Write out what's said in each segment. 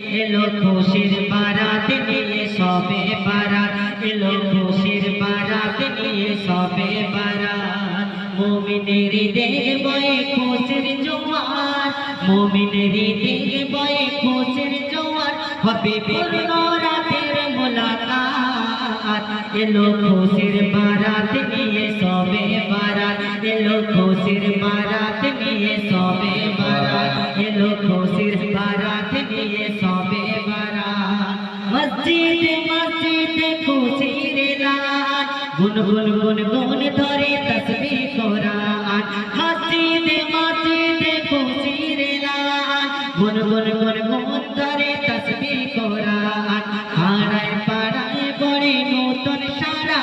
এলো খুশির বারাত নিয়ে, সবে বারাত। এলো খুশির বারাত নিয়ে, সবে বারাত। মুমিনের দেহে বয়ে খুশির জোয়ার। মুমিনের দেহে বয়ে খুশির জোয়ার। হবে পূর্ণ রাতের মোলাকাত। এলো খুশির বারাত নিয়ে, সবে বারাত। এলো খুশির বারাত গুন গুন গুন গুন ধরে তসবিহ কোরআন। মসজিদ মসজিদ খুশির লাল গুন গুন গুন গুন ধরে তসবিহ কোরআন। পাড়ায় পাড়ায় পড়ে নতুন সারা।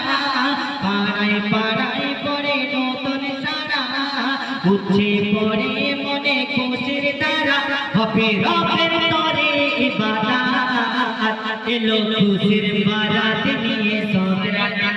পাড়ায় পাড়ায় পড়ে নতুন সারা। উঠে পড়ে মনে খুশির দ্বারা। হবে রবের তরে ইবাদত। এলো খুশির বারাত নিয়ে সবে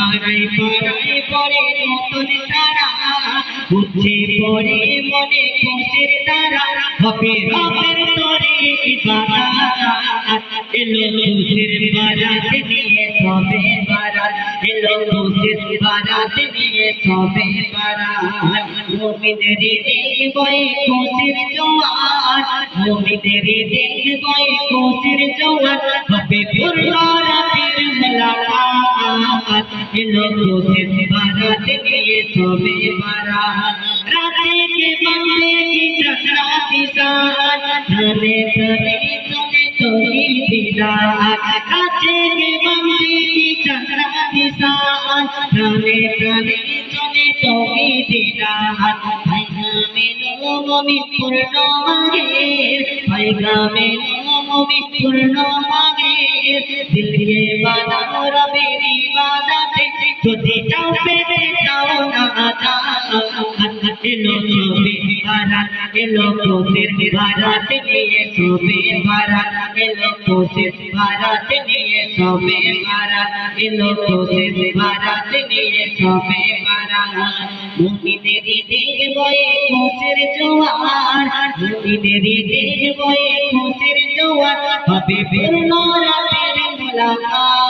পাড়ায় পাড়ায় পড়ে নতুন সারা উঠে পড়ে মনে খুশির দ্বারা হবে রবের তরে ইবাদত এলো খুশির বারাত নিয়ে সবে বারাত। এলো খুশির বারাত নিয়ে সবে বারাত। মুমিনের দেখবই খুশির জোয়ার। মুমিনের দেখবই খুশির জোয়ার। হবে পূর্ণ রাতের মোলাকাত এলো খুশির বারাত নিয়ে সবে বারাত রাতে কে বন্দে কি চকরা দিশান ধরে ধরে চলে তোরি দিদার কাছে কে বন্দে কি চকরা দিশান ধরে ধরে চলে তোরি দিদার ভাইগামে নবমী পূর্ণ মাগের ভাইগামে নবমী পূর্ণ মাগের দিল কে বানাও রবের ইবাদতে যদি পেতে চাও না আদা এলো এলো কোসের বারাত নিয়ে সবে বারাত এলো কোসের বারাত নিয়ে সবে বারাত এলো কোসের বারাত নিয়ে সবে বারাত মুমিনের দেখবয়ে কোসের জোয়ার মুমিনের দেখবয়ে কোসের জোয়ার হবে পূর্ণ রাতের মোলাকাত।